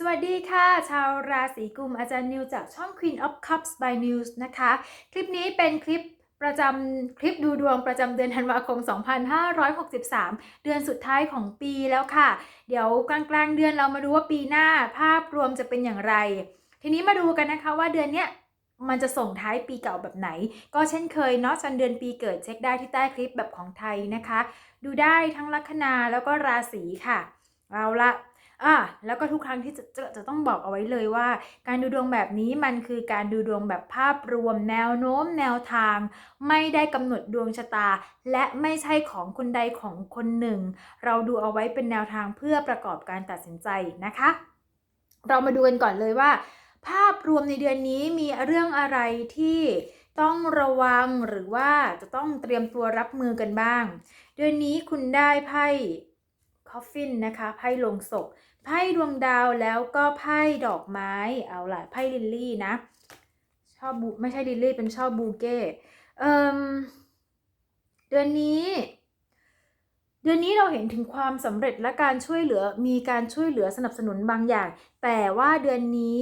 สวัสดีค่ะ ชาวราศีกุมอาจารย์นิวจากช่อง Queen of Cups by News นะคะ คลิปนี้เป็นคลิปประจำคลิปดูดวงประจำเดือนธันวาคม 2563 เดือนสุดท้ายของปีแล้วค่ะ เดี๋ยวกลางๆเดือนเรามาดูว่าปีหน้าภาพรวมจะเป็นอย่างไร ทีนี้มาดูกันนะคะว่าเดือนเนี้ยมันจะส่งท้ายปีเก่าแบบไหน ก็เช่นเคยเนาะจันเดือนปีเกิดเช็คได้ที่ใต้คลิปแบบของไทยนะคะ ดูได้ทั้งลัคนาแล้วก็ราศีค่ะ เอาละ อะแล้วก็ทุกครั้งที่จะจะจะต้องบอกเอาไว้เลยว่า การดูดวงแบบนี้มันคือการดูดวงแบบภาพรวม แนวโน้ม แนวทาง ไม่ได้กำหนดดวงชะตา และไม่ใช่ของคนใดของคนหนึ่ง เราดูเอาไว้เป็นแนวทางเพื่อประกอบการตัดสินใจนะคะ เรามาดูกันก่อนเลยว่า ภาพรวมในเดือนนี้มีเรื่องอะไรที่ต้องระวังหรือว่าจะต้องเตรียมตัวรับมือกันบ้าง เดือนนี้คุณได้ไพ่ อฟฟินนะคะไพ่ลงศพไพ่ดวงดาวแล้วก็ไพ่ดอกไม้เอาล่ะไพ่ลิลลี่นะ ชอบบูไม่ใช่ลิลลี่เป็นชอบบูเก้เอ่มเดือนนี้ เดือนนี้เราเห็นถึงความสำเร็จและการช่วยเหลือมีการช่วยเหลือสนับสนุนบางอย่าง แต่ว่าเดือนนี้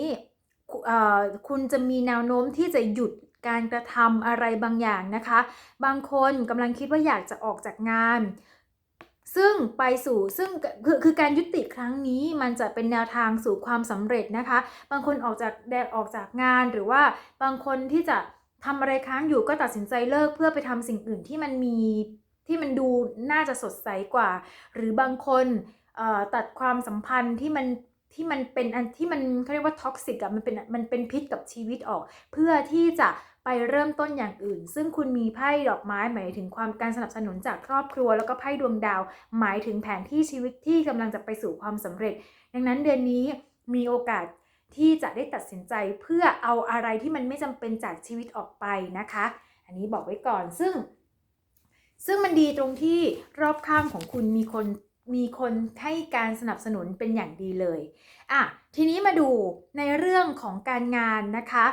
คุเอ่อคุณจะมีแนวโน้มที่จะหยุดการกระทำอะไรบางอย่างนะคะ บางคนกำลังคิดว่าอยากจะออกจากงาน ซึ่งไปสู่ซึ่งคือคือการยุติครั้งนี้มันจะเป็นแนวทางสู่ความสำเร็จนะคะ บางคนออกจากแดดออกจากงานหรือว่าบางคนที่จะทำอะไรค้างอยู่ก็ตัดสินใจเลิกเพื่อไปทำสิ่งอื่นที่มันมีที่มันดูน่าจะสดใสกว่า หรือบางคนตัดความสัมพันธ์ที่มัน ที่มันเป็นอันที่มันเขาเรียกว่าท็อกซิกอะมันเป็นมันเป็นพิษกับชีวิตออก เพื่อที่จะไปเริ่มต้นอย่างอื่น ซึ่งคุณมีไพ่ดอกไม้หมายถึงความการสนับสนุนจากครอบครัว แล้วก็ไพ่ดวงดาว หมายถึงแผนที่ชีวิตที่กำลังจะไปสู่ความสำเร็จ ดังนั้นเดือนนี้มีโอกาสที่จะได้ตัดสินใจเพื่อเอาอะไรที่มันไม่จำเป็นจากชีวิตออกไปนะคะ อันนี้บอกไว้ก่อนซึ่ง ซึ่งมันดีตรงที่รอบข้างของคุณมีคน มีคนให้การสนับสนุนเป็นอย่างดีเลยอะทีนี้มาดูในเรื่องของการงานนะคะ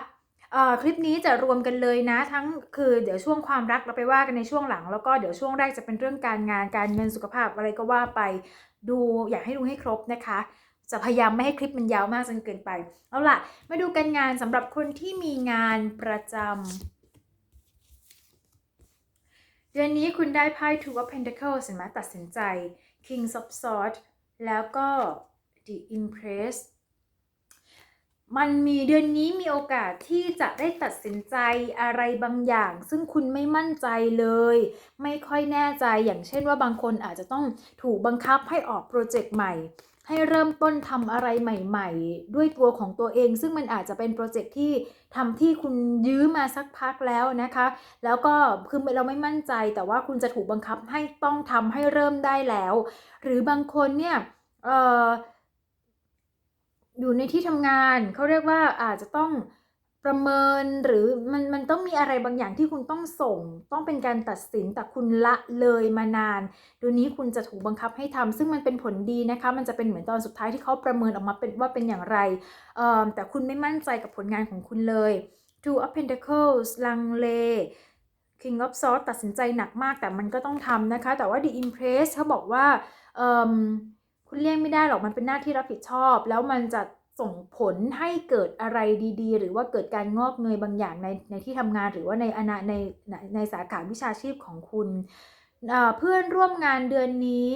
คลิปนี้จะรวมกันเลยนะทั้งคือเดี๋ยวช่วงความรักเราไปว่ากันในช่วงหลัง แล้วก็เดี๋ยวช่วงแรกจะเป็นเรื่องการงานการเงินสุขภาพอะไรก็ว่าไปดูอยากให้ดูให้ครบนะคะ จะพยายามไม่ให้คลิปมันยาวมากจนเกินไป เอาล่ะ มาดูการงานสำหรับคนที่มีงานประจำเดือนนี้คุณได้ไพ่ Two of Pentacles เห็นไหมตัดสินใจ Kings of Swords แล้วก็ The Empress มันมีเดือนนี้มีโอกาสที่จะได้ตัดสินใจอะไรบางอย่าง ซึ่งคุณไม่มั่นใจเลย ไม่ค่อยแน่ใจอย่างเช่นว่าบางคนอาจจะต้องถูกบังคับให้ออกโปรเจกต์ใหม่ ให้เริ่มต้นทำอะไรใหม่ๆ ด้วยตัวของตัวเอง ซึ่งมันอาจจะเป็นโปรเจกต์ที่ทำที่คุณยื้อมาสักพักแล้วนะคะ แล้วก็คือเราไม่มั่นใจแต่ว่าคุณจะถูกบังคับให้ต้องทำให้เริ่มได้แล้ว หรือบางคนเนี่ยอออยู่ในที่ทำงานเขาเรียกว่าอาจจะต้อง ประเมินหรือมันมันต้องมีอะไรบางอย่างที่คุณต้องส่ง ต้องเป็นการตัดสินแต่คุณละเลยมานานเดี๋ยวนี้คุณจะถูกบังคับให้ทำซึ่งมันเป็นผลดีนะคะ มันจะเป็นเหมือนตอนสุดท้ายที่เขาประเมินออกมาเป็นว่าเป็นอย่างไรเอ่อแต่คุณไม่มั่นใจกับผลงานของคุณเลย Two of Pentacles ลังเล King of Swords ตัดสินใจหนักมากแต่มันก็ต้องทำนะคะ แต่ว่า The Impress เขาบอกว่าเออคุณเลี่ยงไม่ได้หรอกมันเป็นหน้าที่รับผิดชอบ แล้วมันจะ ส่งผลให้เกิดอะไรดีๆ หรือว่าเกิดการงอกเงยบางอย่างในในที่ทำงานหรือว่าในอนาในในในสาขาวิชาชีพของคุณเอ่อเพื่อนร่วมงานเดือนนี้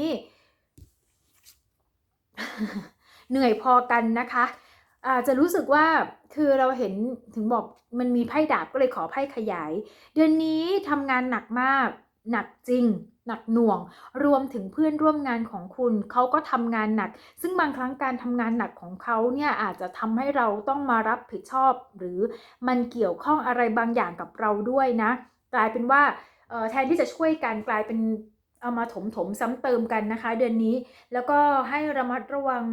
เหนื่อยพอกันนะคะอาจจะรู้สึกว่าคือเราเห็นถึงบอกมันมีไพ่ดาบก็เลยขอไพ่ขยาย เดือนนี้ทำงานหนักมาก หนักจริง หนักหน่วง รวมถึงเพื่อนร่วมงานของคุณ เขาก็ทำงานหนัก ซึ่งบางครั้งการทำงานหนักของเขาเนี่ยอาจจะทำให้เราต้องมารับผิดชอบ หรือมันเกี่ยวข้องอะไรบางอย่างกับเราด้วยนะ กลายเป็นว่าแทนที่จะช่วยกันกลายเป็นเอามาถมถมซ้ำเติมกันนะคะ เดือนนี้ แล้วก็ให้ระมัดระวัง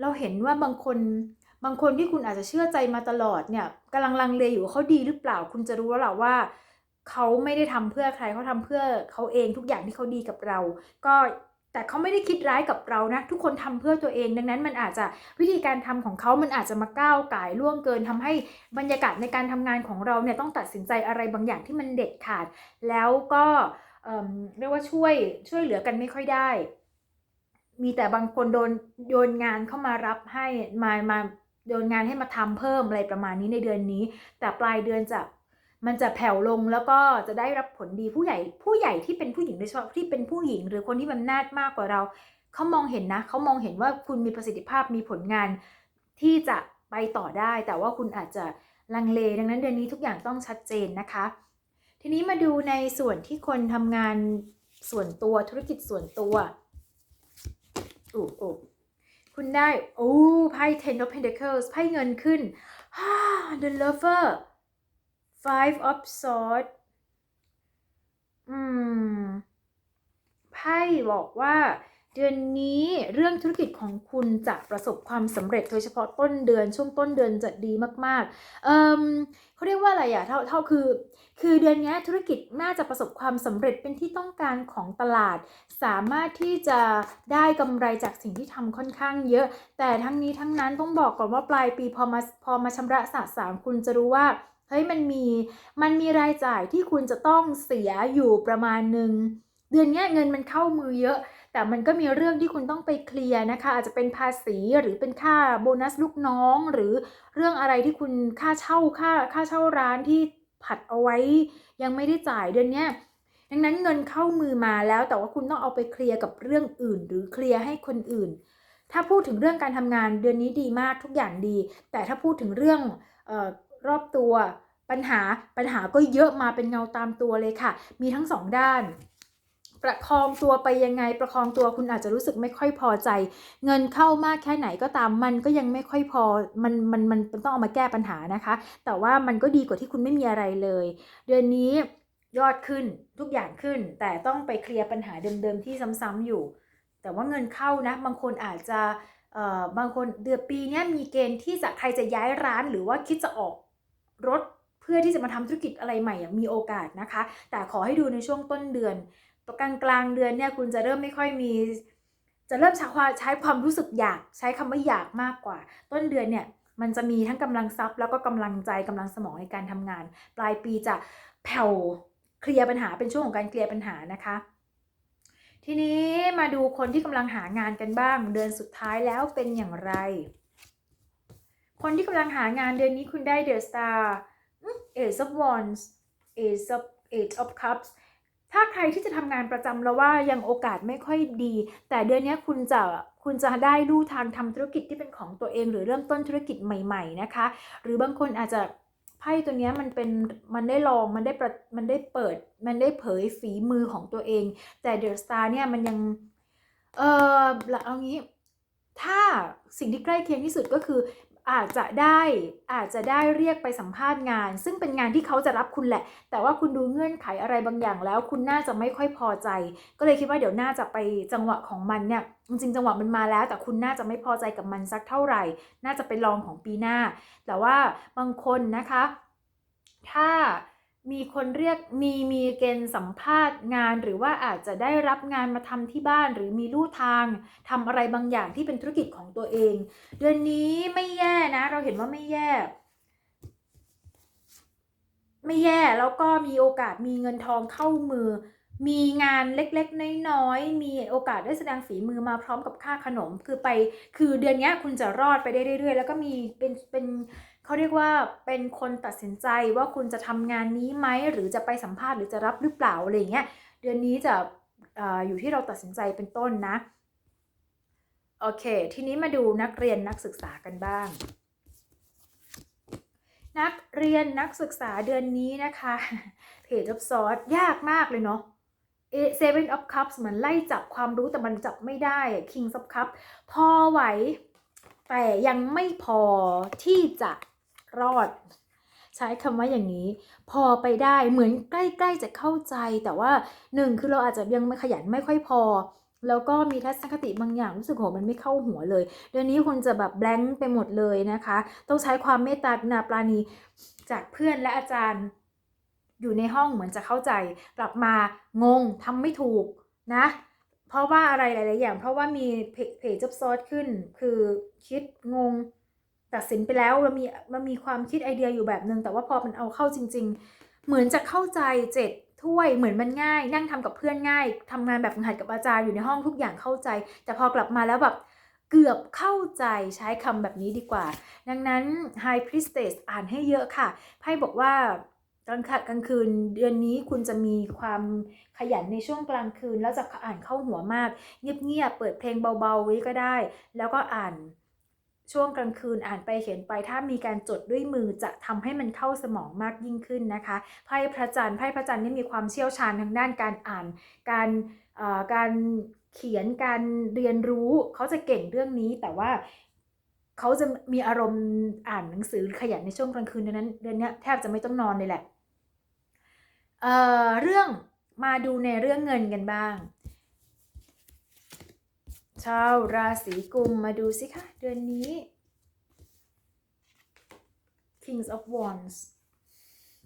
เราเห็นว่าบางคนบางคนที่คุณอาจจะเชื่อใจมาตลอดเนี่ยกำลังลังเลอยู่ว่าเขาดีหรือเปล่า คุณจะรู้แล้วล่ะว่า เขาไม่ได้ทำเพื่อใครเขาทำเพื่อเขาเองทุกอย่างที่เขาดีกับเรา ก็แต่เขาไม่ได้คิดร้ายกับเรานะ ทุกคนทำเพื่อตัวเอง ดังนั้นมันอาจจะวิธีการทำของเขามันอาจจะมาก้าวไก่ล่วงเกินทำให้บรรยากาศในการทำงานของเราเนี่ยต้องตัดสินใจอะไรบางอย่างที่มันเด็ดขาด แล้วก็เออเรียกว่าช่วยช่วยเหลือกันไม่ค่อยได้ มีแต่บางคนโดนโยนงานเข้ามารับให้มามาโยนงานให้มาทำเพิ่มอะไรประมาณนี้ในเดือนนี้ แต่ปลายเดือนจะ มันจะแผ่วลงแล้วก็จะได้รับผลดีผู้ใหญ่ ผู้ใหญ่ที่เป็นผู้หญิงโดยเฉพาะที่เป็นผู้หญิง หรือคนที่มีอำนาจมากกว่าเราเขามองเห็นนะเขามองเห็นว่าคุณมีประสิทธิภาพมีผลงานที่จะไปต่อได้ แต่ว่าคุณอาจจะลังเล ดังนั้นเดือนนี้ทุกอย่างต้องชัดเจนนะคะ ทีนี้มาดูในส่วนที่คนทำงานส่วนตัวธุรกิจส่วนตัวโอ้โอ้คุณได้โอ้ไพ่ ten of pentacles ไพ่เงินขึ้น the lover five of swords อืม ไพ่บอกว่าเดือนนี้เรื่องธุรกิจของคุณจะประสบความสำเร็จโดยเฉพาะต้นเดือนช่วงต้นเดือนจะดีมากๆ เอ่มเขาเรียกว่าอะไรอะเท่าเท่าคือ คือเดือนนี้ธุรกิจน่าจะประสบความสำเร็จเป็นที่ต้องการของตลาด สามารถที่จะได้กำไรจากสิ่งที่ทำค่อนข้างเยอะ แต่ทั้งนี้ทั้งนั้นต้องบอกก่อนว่าปลายปีพอมาพอมาชำระสะสางคุณจะรู้ว่า เฮ้ยมันมีมันมีรายจ่ายที่คุณจะต้องเสียอยู่ประมาณหนึ่งเดือนนี้เงินมันเข้ามือเยอะ แต่มันก็มีเรื่องที่คุณต้องไปเคลียร์นะคะ อาจจะเป็นภาษีหรือเป็นค่าโบนัสลูกน้อง หรือเรื่องอะไรที่คุณค่าเช่าค่าค่าเช่าร้านที่ผัดเอาไว้ ยังไม่ได้จ่ายเดือนนี้ดังนั้นเงินเข้ามือมาแล้ว แต่ว่าคุณต้องเอาไปเคลียร์กับเรื่องอื่น หรือเคลียร์ให้คนอื่น ถ้าพูดถึงเรื่องการทำงานเดือนนี้ดีมากทุกอย่างดี แต่ถ้าพูดถึงเรื่องเออ รอบตัว ปัญหาปัญหาก็เยอะมาเป็นเงาตามตัวเลยค่ะ มีทั้งสองด้านประคองตัวไปยังไงประคองตัวคุณอาจจะรู้สึกไม่ค่อยพอใจ เงินเข้ามากแค่ไหนก็ตามมันก็ยังไม่ค่อยพอมันมันมันต้องเอามาแก้ปัญหานะคะ แต่ว่ามันก็ดีกว่าที่คุณไม่มีอะไรเลย เดือนนี้ยอดขึ้นทุกอย่างขึ้น แต่ต้องไปเคลียร์ปัญหาเดิมๆที่ซ้ำๆอยู่ แต่ว่าเงินเข้านะบางคนอาจจะเอ่อบางคนเดือนปีนี้มีเกณฑ์ที่จะใครจะย้ายร้านหรือว่าคิดจะออก รถเพื่อที่จะมาทำธุรกิจอะไรใหม่มีโอกาสนะคะ แต่ขอให้ดูในช่วงต้นเดือนกลางกลางเดือนเนี่ยคุณจะเริ่มไม่ค่อยมี จะเริ่มใช้ความใช้ความรู้สึกอยากใช้คำว่าอยากมากกว่า ต้นเดือนเนี่ยมันจะมีทั้งกำลังทรัพย์ แล้วก็กำลังใจกำลังสมองในการทำงาน ปลายปีจะแผ่วเคลียร์ปัญหาเป็นช่วงของการเคลียร์ปัญหานะคะ ทีนี้มาดูคนที่กำลังหางานกันบ้าง เดือนสุดท้ายแล้วเป็นอย่างไร คนที่กำลังหางานเดือนนี้คุณได้ The Star Ace of Wands Ace of Eight of Cups ถ้าใครที่จะทำงานประจำแล้วว่ายังโอกาสไม่ค่อยดี แต่เดือนนี้คุณจะคุณจะได้ลู่ทางทำธุรกิจที่เป็นของตัวเองหรือเริ่มต้นธุรกิจใหม่ ๆ นะคะ หรือบางคนอาจจะไพ่ตัวนี้มันเป็นมันได้ลองมันได้ประมันได้เปิด มันได้เผยฝีมือของตัวเอง แต่เดอะสตาร์เนี่ยมันยัง เออเอางี้ ถ้าสิ่งที่ใกล้เคียงที่สุดก็คือ อาจจะได้อาจจะได้เรียกไปสัมภาษณ์งาน ซึ่งเป็นงานที่เขาจะรับคุณแหละ แต่ว่าคุณดูเงื่อนไขอะไรบางอย่างแล้ว คุณน่าจะไม่ค่อยพอใจ ก็เลยคิดว่าเดี๋ยวน่าจะไปจังหวะของมันเนี่ยจริงๆจังหวะมันมาแล้ว แต่คุณน่าจะไม่พอใจกับมันสักเท่าไหร่ น่าจะไปลองของปีหน้า แต่ว่าบางคนนะคะ ถ้า มีคนเรียกมีมีเกณฑ์สัมภาษณ์งาน หรือว่าอาจจะได้รับงานมาทำที่บ้าน หรือมีลู่ทางทำอะไรบางอย่างที่เป็นธุรกิจของตัวเอง เดือนนี้ไม่แย่นะ เราเห็นว่าไม่แย่ ไม่แย่แล้วก็มีโอกาสมีเงินทองเข้ามือ มีงานเล็กๆ น้อยๆ มีโอกาสได้แสดงฝีมือมาพร้อมกับค่าขนมคือไป คือเดือนนี้คุณจะรอดไปได้เรื่อยๆ แล้วก็มีเป็นเป็น เขาเรียกว่าเป็นคนตัดสินใจว่าคุณจะทำงานนี้ไหมหรือจะไปสัมภาษณ์หรือจะรับหรือเปล่าอะไรอย่างเงี้ยเดือนนี้จะออยู่ที่เราตัดสินใจเป็นต้นนะโอเค ทีนี้มาดูนักเรียนนักศึกษากันบ้าง นักเรียนนักศึกษาเดือนนี้นะคะเพจอับซอสยากมากเลยเนาะเอเซเว่นออฟคัพเหมือนไล่จับความรู้แต่มันจับไม่ได้คิง s อ f คัพพอไหว แต่ยังไม่พอที่จะ รอด ใช้คำว่าอย่างนี้ พอไปได้เหมือนใกล้ ๆ จะเข้าใจแต่ว่าหนึ่งคือเราอาจจะยังไม่ขยันไม่ค่อยพอ แล้วก็มีทัศนคติบางอย่างรู้สึกโหมันไม่เข้าหัวเลยเดือนนี้คุณจะแบบแบงค์ไปหมดเลยนะคะ ต้องใช้ความเมตตากรุณาปราณีจากเพื่อนและอาจารย์ อยู่ในห้องเหมือนจะเข้าใจ กลับมางงทำไม่ถูกนะเพราะว่าอะไรหลาย ๆ อย่าง เพราะว่ามีเพจจับซอสขึ้น คือคิดงง ตัดสินไปแล้วมันมีมันมีความคิดไอเดียอยู่แบบนึง แต่ว่าพอมันเอาเข้าจริง ๆ เหมือนจะเข้าใจเจ็ดถ้วยเหมือนมันง่าย นั่งทำกับเพื่อนง่ายทำงานแบบฝึกหัดกับอาจารย์อยู่ในห้องทุกอย่างเข้าใจ แต่พอกลับมาแล้วแบบเกือบเข้าใจใช้คำแบบนี้ดีกว่า ดังนั้น High Priestess อ่านให้เยอะค่ะไพ่บอกว่ากลางกลางคืนเดือนนี้คุณจะมีความขยันในช่วงกลางคืน แล้วจะอ่านเข้าหัวมาก เงียบๆเปิดเพลงเบาๆไว้ก็ได้ แล้วก็อ่าน ช่วงกลางคืนอ่านไปเขียนไปถ้ามีการจดด้วยมือจะทำให้มันเข้าสมองมากยิ่งขึ้นนะคะไพ่พระจันทร์ไพ่พระจันทร์นี่มีความเชี่ยวชาญทางด้านการอ่าน การอ่อการเขียนการเรียนรู้เขาจะเก่งเรื่องนี้แต่ว่าเขาจะมีอารมณ์อ่านหนังสือขยันในช่วงกลางคืนดังนั้นเดือนนี้แทบจะไม่ต้องนอนเลยแหละเอ่อเรื่องมาดูในเรื่องเงินกันบ้าง ชาวราศีกุมมาดูสิคะเดือนนี้ Kings of Wands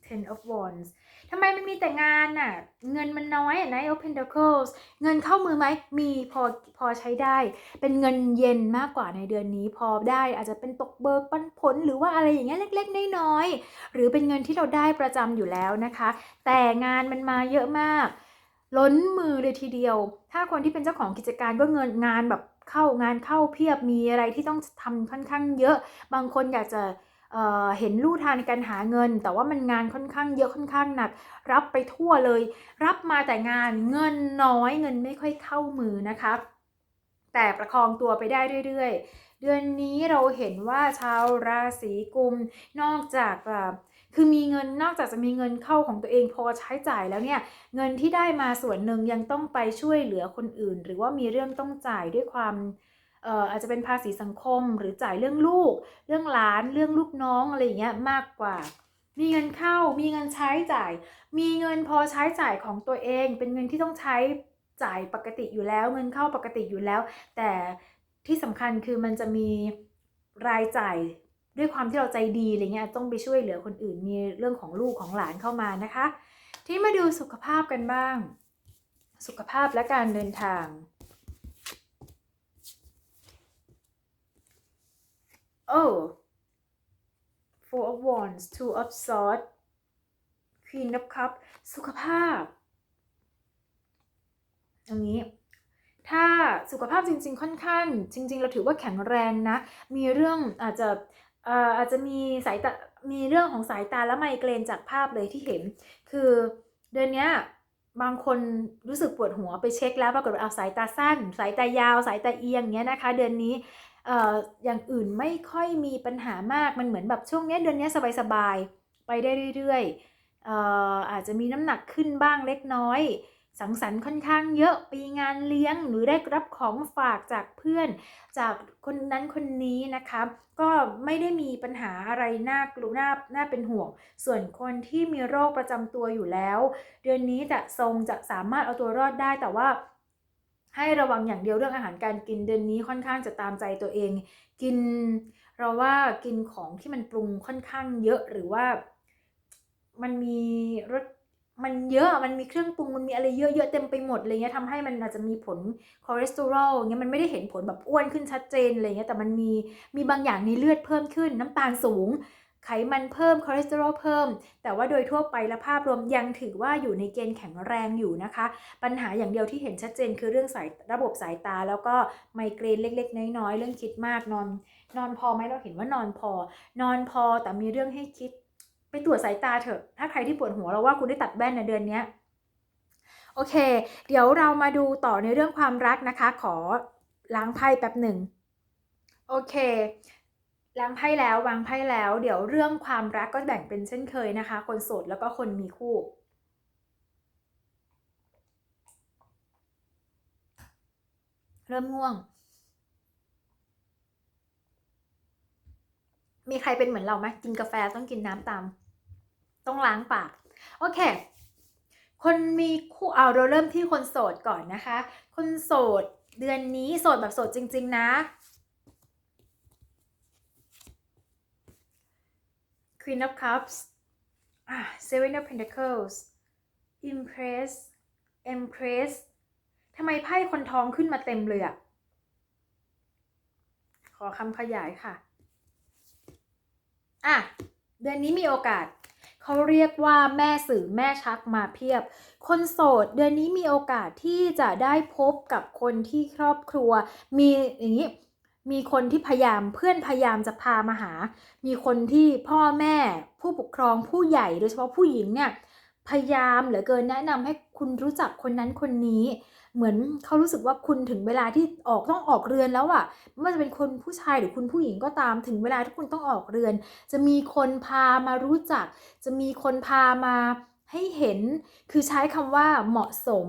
Ten of Wands ทำไมมันมีแต่งานน่ะ เงินมันน้อยอะ Knight of Pentacles เงินเข้ามือไหม มีพอพอใช้ได้ เป็นเงินเย็นมากกว่าในเดือนนี้พอได้อาจจะเป็นตกเบิกปันผลหรือว่าอะไรอย่างเงี้ยเล็กๆ น้อยๆ หรือเป็นเงินที่เราได้ประจำอยู่แล้วนะคะ แต่งานมันมาเยอะมาก ล้นมือเลยทีเดียว ถ้าคนที่เป็นเจ้าของกิจการก็เงินงานแบบเข้างานเข้าเพียบมีอะไรที่ต้องทำค่อนข้างเยอะ บางคนอยากจะเอ่อเห็นลู่ทางในการหาเงิน แต่ว่ามันงานค่อนข้างเยอะค่อนข้างหนัก รับไปทั่วเลย รับมาแต่งานเงินน้อยเงินไม่ค่อยเข้ามือนะคะ แต่ประคองตัวไปได้เรื่อย ๆ เดือนนี้เราเห็นว่าชาวราศีกุมนอกจากแบบ คือมีเงินนอกจากจะมีเงินเข้าของตัวเองพอใช้จ่ายแล้วเนี่ยเงินที่ได้มาส่วนหนึ่งยังต้องไปช่วยเหลือคนอื่น หรือว่ามีเรื่องต้องจ่ายด้วยความเอ่ออาจจะเป็นภาษีสังคมหรือจ่ายเรื่องลูก เรื่องหลานเรื่องลูกน้องอะไรอย่างเงี้ยมากกว่า มีเงินเข้ามีเงินใช้จ่าย มีเงินพอใช้จ่ายของตัวเอง เป็นเงินที่ต้องใช้จ่ายปกติอยู่แล้ว เงินเข้าปกติอยู่แล้ว แต่ที่สำคัญคือมันจะมีรายจ่าย ด้วยความที่เราใจดีอะไรเงี้ยต้องไปช่วยเหลือคนอื่นมีเรื่องของลูกของหลานเข้ามานะคะ ที่มาดูสุขภาพกันบ้าง สุขภาพและการเดินทางโอ้ Four of Wands Two of Swords Queen of cups สุขภาพตรงนี้ถ้าสุขภาพจริง ๆ ค่อนข้าง จริง ๆ เราถือว่าแข็งแรงนะ มีเรื่องอาจจะ อาจจะมีสายตา มีเรื่องของสายตาและไมเกรนจากภาพเลยที่เห็น คือเดือนเนี้ยบางคนรู้สึกปวดหัวไปเช็คแล้วปรากฏว่าเอาสายตาสั้น สายตายาว สายตาเอียงเงี้ยนะคะ เดือนนี้เอ่ออย่างอื่นไม่ค่อยมีปัญหามาก มันเหมือนแบบช่วงเนี้ยเดือนเนี้ยสบายๆ ไปได้เรื่อยๆเอ่ออาจจะมีน้ำหนักขึ้นบ้างเล็กน้อย สังสรรค์ค่อนข้างเยอะปีงานเลี้ยงหรือได้รับของฝากจากเพื่อน จากคนนั้นคนนี้นะคะก็ไม่ได้มีปัญหาอะไรน่ากลัวน่าน่าเป็นห่วง ส่วนคนที่มีโรคประจำตัวอยู่แล้ว เดือนนี้จะทรงจะสามารถเอาตัวรอดได้แต่ว่าให้ระวังอย่างเดียวเรื่องอาหารการกินเดือนนี้ค่อนข้างจะตามใจตัวเอง กินเราว่ากินของที่มันปรุงค่อนข้างเยอะหรือว่ามันมีรส มันเยอะมันมีเครื่องปรุงมันมีอะไรเยอะๆเต็มไปหมดอะไรเงี้ยทำให้มันอาจจะมีผลคอเลสเตอรอลเงี้ยมันไม่ได้เห็นผลแบบอ้วนขึ้นชัดเจนอะไรเงี้ยแต่มันมีมีบางอย่างในเลือดเพิ่มขึ้น น้ำตาลสูง ไขมันเพิ่มคอเลสเตอรอลเพิ่ม แต่ว่าโดยทั่วไปและภาพรวมยังถือว่าอยู่ในเกณฑ์แข็งแรงอยู่นะคะ ปัญหาอย่างเดียวที่เห็นชัดเจน คือเรื่องสายระบบสายตา แล้วก็ไมเกรนเล็ก ๆ น้อยๆเรื่องคิดมากนอน นอนพอไหมเราเห็นว่านอนพอ นอนพอแต่มีเรื่องให้คิด ไปตรวจสายตาเถอะ ถ้าใครที่ปวดหัวเราว่าคุณได้ตัดแว่นในเดือนนี้โอเค เดี๋ยวเรามาดูต่อในเรื่องความรักนะคะ ขอล้างไพ่แป๊บหนึ่งโอเคล้างไพ่แล้ววางไพ่แล้ว เดี๋ยวเรื่องความรักก็แบ่งเป็นเช่นเคยนะคะ คนโสดแล้วก็คนมีคู่ เริ่มง่วง มีใครเป็นเหมือนเราไหมกินกาแฟต้องกินน้ำตาม ต้องล้างปาก โอเค คนมีคู่เอาเราเริ่มที่คนโสดก่อนนะคะ คนโสดเดือนนี้โสดแบบโสดจริง ๆ นะ Queen of Cups Seven of Pentacles Impress Empress ทำไมไพ่คนท้องขึ้นมาเต็มเลยอะขอคำขยายค่ะ อะเดือนนี้มีโอกาสเขาเรียกว่าแม่สื่อแม่ชักมาเพียบ คนโสดเดือนนี้มีโอกาสที่จะได้พบกับคนที่ครอบครัว มีอย่างนี้มีคนที่พยายามเพื่อนพยายามจะพามาหา มีคนที่พ่อแม่ผู้ปกครองผู้ใหญ่โดยเฉพาะผู้หญิงเนี่ยพยายามเหลือเกินแนะนำให้คุณรู้จักคนนั้นคนนี้ เหมือนเขารู้สึกว่าคุณถึงเวลาที่ออกต้องออกเรือนแล้วอะไม่ว่าจะเป็นคนผู้ชายหรือคุณผู้หญิงก็ตามถึงเวลาที่คุณต้องออกเรือน จะมีคนพามารู้จัก จะมีคนพามาให้เห็น คือใช้คำว่าเหมาะสม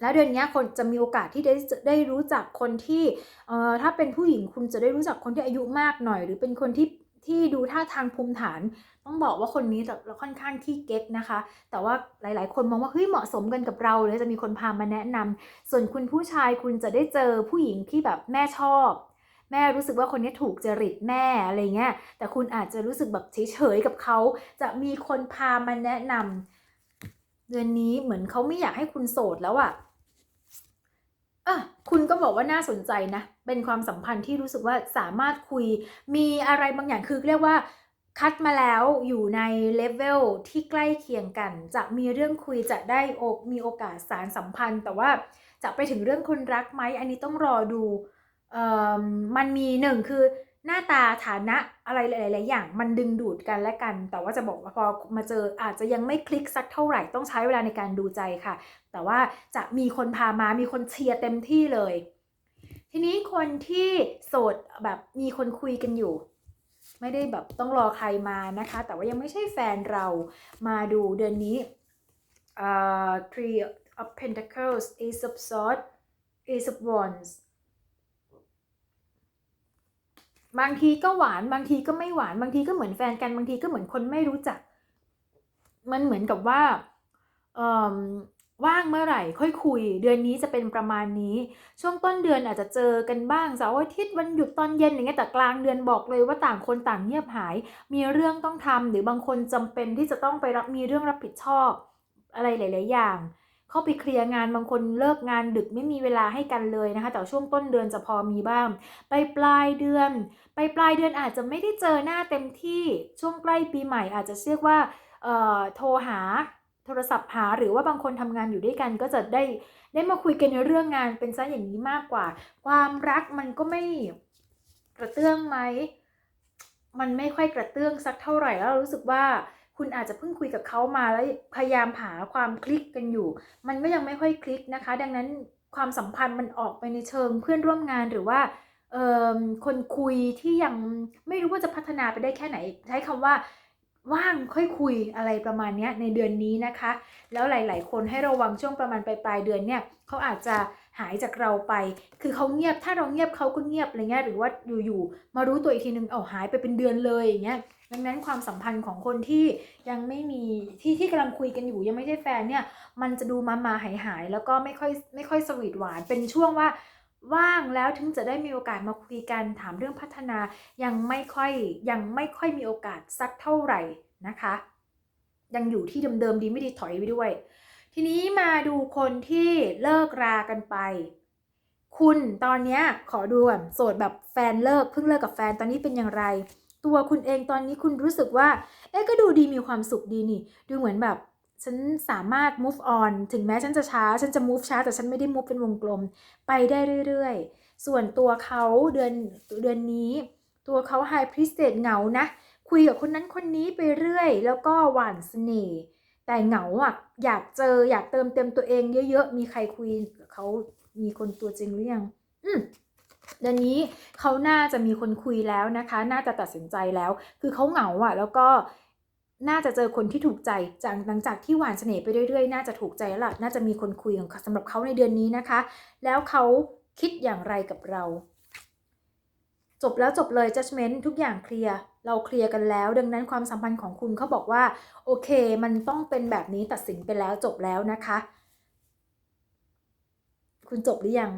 แล้วเดือนนี้คนจะมีโอกาสที่ได้ได้รู้จักคนที่เอ่อถ้าเป็นผู้หญิงคุณจะได้รู้จักคนที่อายุมากหน่อย หรือเป็นคนที่ที่ดูท่าทางภูมิฐาน ต้องบอกว่าคนนี้จะค่อนข้างขี้เก๊กนะคะ แต่ว่าหลาย ๆ คนมองว่าเฮ้ยเหมาะสมกันกับเราเลยจะมีคนพามาแนะนำส่วนคุณผู้ชายคุณจะได้เจอผู้หญิงที่แบบแม่ชอบ แม่รู้สึกว่าคนนี้ถูกจริตแม่อะไรเงี้ยแต่คุณอาจจะรู้สึกแบบเฉย ๆ กับเขาจะมีคนพามาแนะนำเดือนนี้เหมือนเขาไม่อยากให้คุณโสดแล้วอะอะคุณก็บอกว่าน่าสนใจนะ เป็นความสัมพันธ์ที่รู้สึกว่าสามารถคุย มีอะไรบางอย่างคือเรียกว่า คัดมาแล้วอยู่ในเลเวลที่ใกล้เคียงกัน จะมีเรื่องคุยจะได้โอกมีโอกาสสารสัมพันธ์ แต่ว่าจะไปถึงเรื่องคนรักไหมอันนี้ต้องรอดูเอ่อมันมีหนึ่งคือหน้าตาฐานะอะไรหลาย ๆ อย่างมันดึงดูดกันและกัน แต่ว่าจะบอกว่าพอมาเจออาจจะยังไม่คลิกสักเท่าไหร่ต้องใช้เวลาในการดูใจค่ะ แต่ว่าจะมีคนพามามีคนเชียร์เต็มที่เลย ทีนี้คนที่โสดแบบมีคนคุยกันอยู่ ไม่ได้แบบต้องรอใครมานะคะ แต่ว่ายังไม่ใช่แฟนเรามาดูเดือนนี้เอ่อ three of pentacles ace of swords ace of wands บางทีก็หวานบางทีก็ไม่หวานบางทีก็เหมือนแฟนกันบางทีก็เหมือนคนไม่รู้จัก มันเหมือนกับว่าเอิ่ม ว่างเมื่อไหร่ค่อยคุย เดือนนี้จะเป็นประมาณนี้ ช่วงต้นเดือนอาจจะเจอกันบ้างเสาร์อาทิตย์วันหยุดตอนเย็นอย่างเงี้ยแต่กลางเดือนบอกเลยว่าต่างคนต่างเงียบหาย มีเรื่องต้องทำหรือบางคนจำเป็นที่จะต้องไปรับมีเรื่องรับผิดชอบ อะไรหลาย ๆ อย่าง เข้าไปเคลียร์งานบางคนเลิกงานดึกไม่มีเวลาให้กันเลยนะคะ แต่ช่วงต้นเดือนจะพอมีบ้าง ไปปลายเดือน ไปปลายเดือนอาจจะไม่ได้เจอหน้าเต็มที่ช่วงใกล้ปีใหม่อาจจะเรียกว่าเออโทรหา โทรศัพท์หาหรือว่าบางคนทำงานอยู่ด้วยกันก็จะได้ได้มาคุยกันในเรื่องงานเป็นซะอย่างนี้มากกว่า ความรักมันก็ไม่กระเตื้องไหมมันไม่ค่อยกระเตื้องสักเท่าไหร่แล้วเรารู้สึกว่าคุณอาจจะเพิ่งคุยกับเขามาแล้วพยายามหาความคลิกกันอยู่ มันก็ยังไม่ค่อยคลิกนะคะ ดังนั้นความสัมพันธ์มันออกไปในเชิงเพื่อนร่วมงานหรือว่าเอ่อคนคุยที่ยังไม่รู้ว่าจะพัฒนาไปได้แค่ไหน ใช้คำว่า ว่างค่อยคุยอะไรประมาณนี้ในเดือนนี้นะคะ แล้วหลาย ๆ คนให้ระวังช่วงประมาณปลายปลายๆเดือนเนี่ยเขาอาจจะหายจากเราไป คือเขาเงียบถ้าเราเงียบเขาก็เงียบอะไรเงี้ยหรือว่าอยู่ ๆ มารู้ตัวอีกทีนึงเอาหายไปเป็นเดือนเลยอย่างเงี้ยดังนั้นความสัมพันธ์ของคนที่ยังไม่มีที่ที่กำลังคุยกันอยู่ยังไม่ใช่แฟนเนี่ยมันจะดูมามาหายหายแล้วก็ไม่ค่อยไม่ค่อยสวีทหวานเป็นช่วงว่า ว่างแล้วถึงจะได้มีโอกาสมาคุยกันถามเรื่องพัฒนายังไม่ค่อยยังไม่ค่อยมีโอกาสสักเท่าไหร่นะคะ ยังอยู่ที่เดิมๆดีไม่ดีถอยไปด้วย ทีนี้มาดูคนที่เลิกรากันไป คุณตอนนี้ขอดูก่อนโสดแบบแฟนเลิกเพิ่งเลิกกับแฟนตอนนี้เป็นอย่างไร ตัวคุณเองตอนนี้คุณรู้สึกว่า เอ๊ะก็ดูดีมีความสุขดีนี่ ดูเหมือนแบบ ฉันสามารถ move on ถึงแม้ฉันจะช้า ฉันจะ move ช้า แต่ฉันไม่ได้ move เป็นวงกลม ไปได้เรื่อยๆ ส่วนตัวเขาเดือนเดือนนี้ ตัวเขา high priestess เหงานะ คุยกับคนนั้นคนนี้ไปเรื่อย แล้วก็หวานเสน่ห์แต่เหงาอะอยากเจออยากเติมเต็มตัวเองเยอะๆ มีใครคุยเขามีคนตัวจริงหรือยัง อืมเดือนนี้เขาน่าจะมีคนคุยแล้วนะคะ น่าจะตัดสินใจแล้ว คือเขาเหงาอะ แล้วก็ น่าจะเจอคนที่ถูกใจจากหลังจากที่หวานเสน่ห์ไปเรื่อยๆ น่าจะถูกใจแล้วล่ะน่าจะมีคนคุยของเขาสำหรับเขาในเดือนนี้นะคะ แล้วเขาคิดอย่างไรกับเรา จบแล้วจบเลย judgment ทุกอย่างเคลียร์เราเคลียร์กันแล้ว ดังนั้นความสัมพันธ์ของคุณเขาบอกว่า โอเค มันต้องเป็นแบบนี้ตัดสินไปแล้วจบแล้วนะคะ คุณจบหรือยัง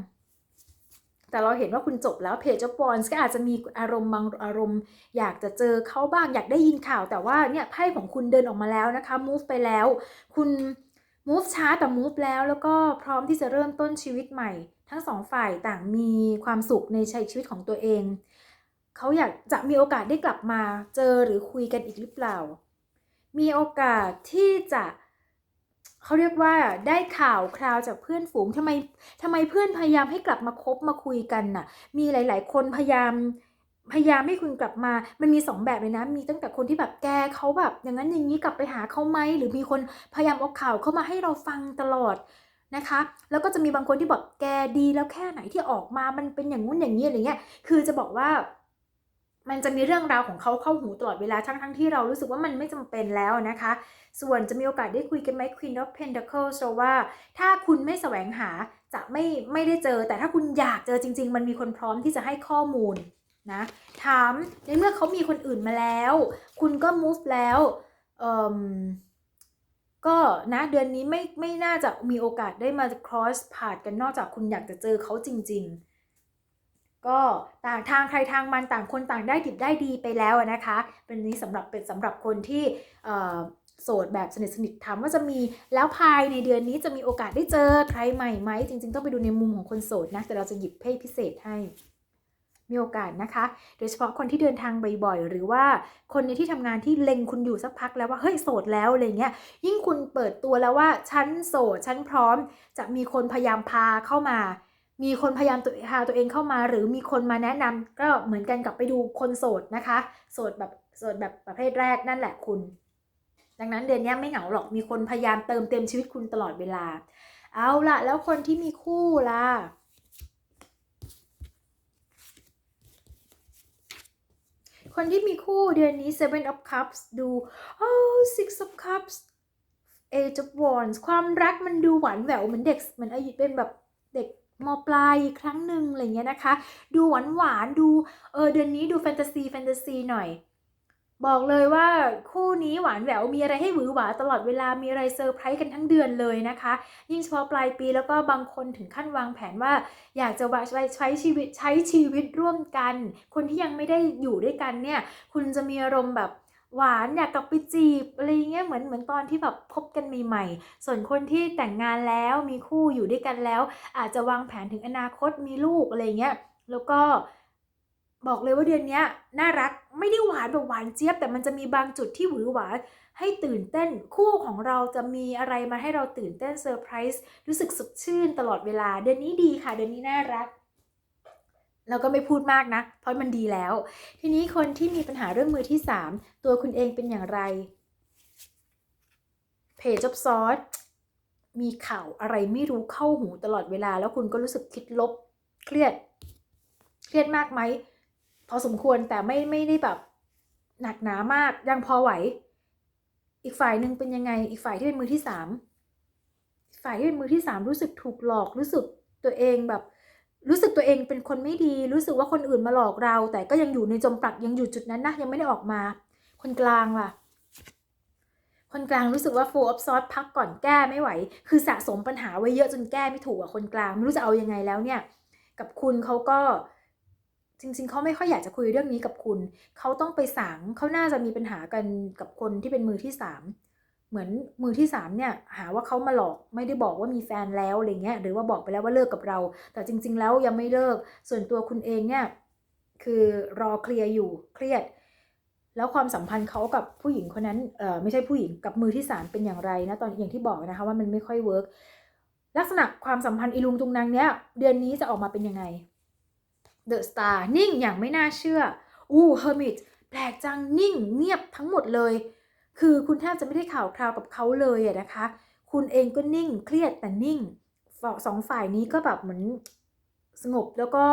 แต่เราเห็นว่าคุณจบแล้วเพจ of Wands ก็อาจจะมีอารมณ์บางอารมณ์ อยากจะเจอเขาบ้างอยากได้ยินข่าว แต่ว่าเนี่ยไพ่ของคุณเดินออกมาแล้วนะคะ move ไปแล้ว คุณ move ช้าแต่ move แล้ว แล้วก็พร้อมที่จะเริ่มต้นชีวิตใหม่ ทั้งสองฝ่ายต่างมีความสุขในใช้ชีวิตของตัวเอง เขาอยากจะมีโอกาสได้กลับมาเจอหรือคุยกันอีกหรือเปล่า มีโอกาสที่จะ เขาเรียกว่าได้ข่าวคราวจากเพื่อนฝูงทำไมทำไมเพื่อนพยายามให้กลับมาคบมาคุยกันน่ะ มีหลาย ๆ คนพยายามพยายามให้คุณกลับมา มันมีสองแบบเลยนะ มีตั้งแต่คนที่แบบแกเขาแบบ อย่างนั้นอย่างนี้กลับไปหาเขาไหม หรือมีคนพยายามเอาข่าวเข้ามาให้เราฟังตลอดนะคะ แล้วก็จะมีบางคนที่บอกแกดีแล้วแค่ไหนที่ออกมา มันเป็นอย่างงู้นอย่างนี้อะไรเงี้ย คือจะบอกว่า มันจะมีเรื่องราวของเขาเข้าหูตลอดเวลาทั้งทั้งที่เรารู้สึกว่ามันไม่จำเป็นแล้วนะคะ ส่วนจะมีโอกาสได้คุยกันไหม Queen of Pentacles เพราะว่า ถ้าคุณไม่แสวงหาจะไม่ไม่ได้เจอ แต่ถ้าคุณอยากเจอจริง ๆ มันมีคนพร้อมที่จะให้ข้อมูลนะถามในเมื่อเขามีคนอื่นมาแล้ว คุณก็ move แล้วเอ่มก็นะเดือนนี้ไม่ไม่น่าจะมีโอกาสได้มา cross ผ่านกันนอกจากคุณอยากจะเจอเขาจริง ๆ ก็ต่างทางใครทางมันต่างคนต่างได้ดิบได้ดีไปแล้วนะคะ เป็นนี้สำหรับเป็นสำหรับคนที่โสดแบบสนิทสนิทถามว่าจะมีแล้วภายในเดือนนี้จะมีโอกาสได้เจอใครใหม่ไหมจริง ๆ ต้องไปดูในมุมของคนโสดนะแต่เราจะหยิบเพศพิเศษให้มีโอกาสนะคะ โดยเฉพาะคนที่เดินทางบ่อยๆ หรือว่าคนในที่ทำงานที่เล็งคุณอยู่สักพักแล้วว่าเฮ้ยโสดแล้วอะไรเงี้ย ยิ่งคุณเปิดตัวแล้วว่าฉันโสดฉันพร้อม จะมีคนพยายามพาเข้ามา มีคนพยายามตัวพาตัวเองเข้ามา หรือมีคนมาแนะนำก็เหมือนกันกับไปดูคนโสดนะคะ โสดแบบโสดแบบประเภทแรกนั่นแหละคุณ ดังนั้นเดือนนี้ไม่เหงาหรอกมีคนพยายามเติมเต็มชีวิตคุณตลอดเวลา เอาละแล้วคนที่มีคู่ล่ะคนที่มีคู่เดือนนี้ Seven of Cups ดู oh Six of Cups Age of Wands ความรักมันดูหวานแหววเหมือนเด็กเหมือนอายุเป็นแบบ มปลายอีกครั้งหนึ่งอะไรเงี้ยนะคะ ดูหวานหวานดูเออเดือนนี้ดูแฟนตาซีแฟนตาซีหน่อย บอกเลยว่าคู่นี้หวานแหววมีอะไรให้หวือหวาตลอดเวลามีอะไรเซอร์ไพรส์กันทั้งเดือนเลยนะคะ ยิ่งเฉพาะปลายปีแล้วก็บางคนถึงขั้นวางแผนว่า อยากจะวาใช้ใช้ชีวิตใช้ชีวิตร่วมกัน คนที่ยังไม่ได้อยู่ด้วยกันเนี่ย คุณจะมีอารมณ์แบบ หวานอยากกลับไปจีบอะไรเงี้ยเหมือนเหมือนตอนที่แบบคบกันใหม่ๆส่วนคนที่แต่งงานแล้วมีคู่อยู่ด้วยกันแล้ว อาจจะวางแผนถึงอนาคตมีลูกอะไรเงี้ยแล้วก็บอกเลยว่าเดือนนี้น่ารักไม่ได้หวานแบบหวานเจี๊ยบ แต่มันจะมีบางจุดที่หวือหวาให้ตื่นเต้นคู่ของเราจะมีอะไรมาให้เราตื่นเต้นเซอร์ไพรส์รู้สึกสดชื่นตลอดเวลา เดือนนี้ดีค่ะ เดือนนี้น่ารัก เราก็ไม่พูดมากนะ เพราะมันดีแล้ว ทีนี้คนที่มีปัญหาเรื่องมือที่ 3 ตัวคุณเองเป็นอย่างไร เพจจบซอสมีข่าวอะไรไม่รู้เข้าหูตลอดเวลา แล้วคุณก็รู้สึกคิดลบ เครียด เครียดมากไหม พอสมควรแต่ไม่ไม่ได้แบบหนักหนามากยังพอไหว อีกฝ่ายหนึ่งเป็นยังไง อีกฝ่ายที่เป็นมือที่สามฝ่ายที่เป็นมือที่สามรู้สึกถูกหลอกรู้สึกตัวเองแบบ รู้สึกตัวเองเป็นคนไม่ดี รู้สึกว่าคนอื่นมาหลอกเรา แต่ก็ยังอยู่ในจมปลักยังอยู่จุดนั้นนะยังไม่ได้ออกมา คนกลางล่ะ คนกลางรู้สึกว่า full of sauce พักก่อนแก้ไม่ไหว คือสะสมปัญหาไว้เยอะจนแก้ไม่ถูกอะคนกลางไม่รู้จะเอายังไงแล้วเนี่ย กับคุณเขาก็จริง ๆ เขาไม่ค่อยอยากจะคุยเรื่องนี้กับคุณ เขาต้องไปสางเขาน่าจะมีปัญหากันกับคนที่เป็นมือที่สาม เหมือนมือที่สามเนี่ยหาว่าเขามาหลอกไม่ได้บอกว่ามีแฟนแล้วอะไรเงี้ยหรือว่าบอกไปแล้วว่าเลิกกับเรา แต่จริง ๆ แล้วยังไม่เลิก ส่วนตัวคุณเองเนี่ยคือรอเคลียร์อยู่เครียด แล้วความสัมพันธ์เขากับผู้หญิงคนนั้นเออไม่ใช่ผู้หญิงกับมือที่สามเป็นอย่างไรนะตอนอย่างที่บอกนะคะว่ามันไม่ค่อยเวิร์กลักษณะความสัมพันธ์อีลุงตุงนางเนี้ยเดือนนี้จะออกมาเป็นยังไง The Star นิ่งอย่างไม่น่าเชื่ออู้ Hermit แปลกจังนิ่งเงียบทั้งหมดเลย คือคุณแทบจะไม่ได้ข่าวคราวกับเขาเลยอะนะคะ คุณเองก็นิ่งเครียดแต่นิ่งสองฝ่ายนี้ก็แบบเหมือนสงบแล้วก็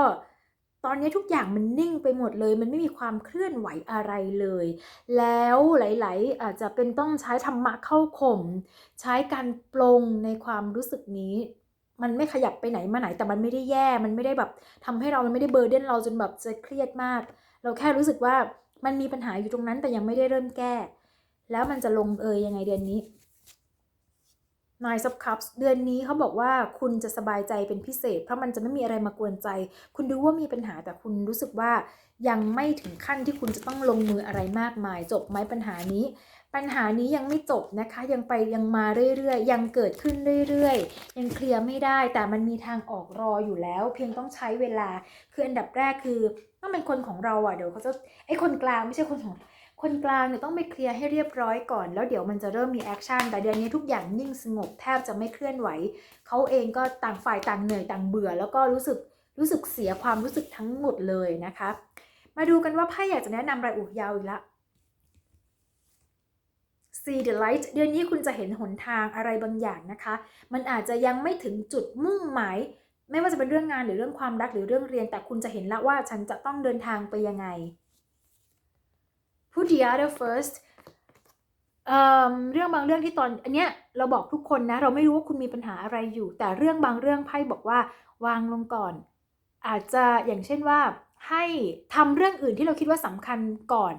ตอนนี้ทุกอย่างมันนิ่งไปหมดเลย มันไม่มีความเคลื่อนไหวอะไรเลย แล้วหลาย ๆ อาจจะเป็นต้องใช้ธรรมะเข้าข่มใช้การปลงในความรู้สึกนี้ มันไม่ขยับไปไหนมาไหนแต่มันไม่ได้แย่ มันไม่ได้แบบทำให้เรามันไม่ได้เบอร์เดนเราจนแบบจะเครียดมาก เราแค่รู้สึกว่ามันมีปัญหาอยู่ตรงนั้นแต่ยังไม่ได้เริ่มแก้ แล้วมันจะลงเอยยังไงเดือนนี้ Nine of Cups เดือนนี้เขาบอกว่าคุณจะสบายใจเป็นพิเศษ เพราะมันจะไม่มีอะไรมากวนใจ คุณดูว่ามีปัญหาแต่คุณรู้สึกว่ายังไม่ถึงขั้นที่คุณจะต้องลงมืออะไรมากมาย จบไหมปัญหานี้ ปัญหานี้ยังไม่จบนะคะ ยังไปยังมาเรื่อยๆ ยังเกิดขึ้นเรื่อยๆ ยังเคลียร์ไม่ได้ แต่มันมีทางออกรออยู่แล้ว เพียงต้องใช้เวลา คืออันดับแรกคือต้องเป็นคนของเราอะเดี๋ยวเขาจะไอ้คนกลางไม่ใช่คนของ คนกลางเนี่ยต้องไปเคลียร์ให้เรียบร้อยก่อน แล้วเดี๋ยวมันจะเริ่มมีแอคชั่น แต่เดือนนี้ทุกอย่างนิ่งสงบแทบจะไม่เคลื่อนไหว เขาเองก็ต่างฝ่ายต่างเหนื่อยต่างเบื่อ แล้วก็รู้สึกรู้สึกเสียความรู้สึกทั้งหมดเลยนะคะ มาดูกันว่าไพ่อยากจะแนะนำอะไรอุยยาวอีกละ See the light เดือนนี้คุณจะเห็นหนทางอะไรบางอย่างนะคะ มันอาจจะยังไม่ถึงจุดมุ่งหมาย ไม่ว่าจะเป็นเรื่องงานหรือเรื่องความรักหรือเรื่องเรียน แต่คุณจะเห็นแล้วว่าฉันจะต้องเดินทางไปยังไง Put the other first เเรื่องบางเรื่องที่ตอนอันเนี้ยเราบอกทุกคนนะ เราไม่รู้ว่าคุณมีปัญหาอะไรอยู่ แต่เรื่องบางเรื่องไพ่บอกว่าวางลงก่อน อาจจะอย่างเช่นว่าให้ทำเรื่องอื่นที่เราคิดว่าสำคัญก่อน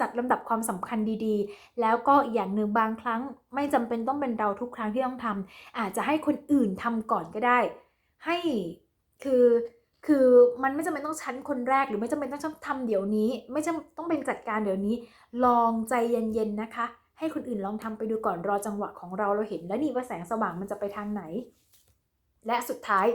จัดลำดับความสำคัญดีๆ แล้วก็อีกอย่างหนึ่งบางครั้ง ไม่จำเป็นต้องเป็นเราทุกครั้งที่ต้องทำอาจจะให้คนอื่นทำก่อนก็ได้ ให้คือ คือมันไม่จำเป็นต้องชั้นคนแรกหรือไม่จำเป็นต้องทำเดี๋ยวนี้ ไม่จำต้องเป็นจัดการเดี๋ยวนี้ ลองใจเย็นๆนะคะ ให้คนอื่นลองทำไปดูก่อนรอจังหวะของเราเราเห็นแล้วนี่ว่าแสงสว่างมันจะไปทางไหน และสุดท้าย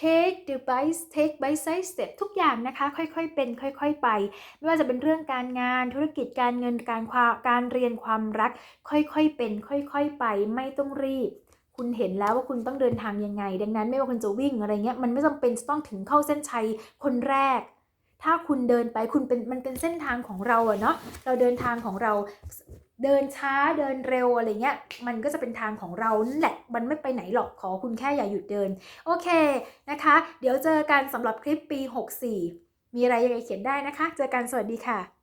take the by take by side step ทุกอย่างนะคะ ค่อยๆเป็น ค่อยๆไป ไม่ว่าจะเป็นเรื่องการงานธุรกิจการเงินการความการเรียนความรัก ค่อยๆเป็น ค่อยๆไปไม่ต้องรีบ คุณเห็นแล้วว่าคุณต้องเดินทางยังไง ดังนั้นไม่ว่าคุณจะวิ่งอะไรเงี้ยมันไม่จำเป็นจะต้องถึงเข้าเส้นชัยคนแรก ถ้าคุณเดินไปคุณเป็นมันเป็นเส้นทางของเราอะเนาะเราเดินทางของเราเดินช้าเดินเร็วอะไรเงี้ย มันก็จะเป็นทางของเรานั่นแหละ มันไม่ไปไหนหรอกขอคุณแค่อย่าหยุดเดิน โอเคนะคะ เดี๋ยวเจอกันสำหรับคลิปปี 64 มีอะไรยังไงเขียนได้นะคะ เจอกันสวัสดีค่ะ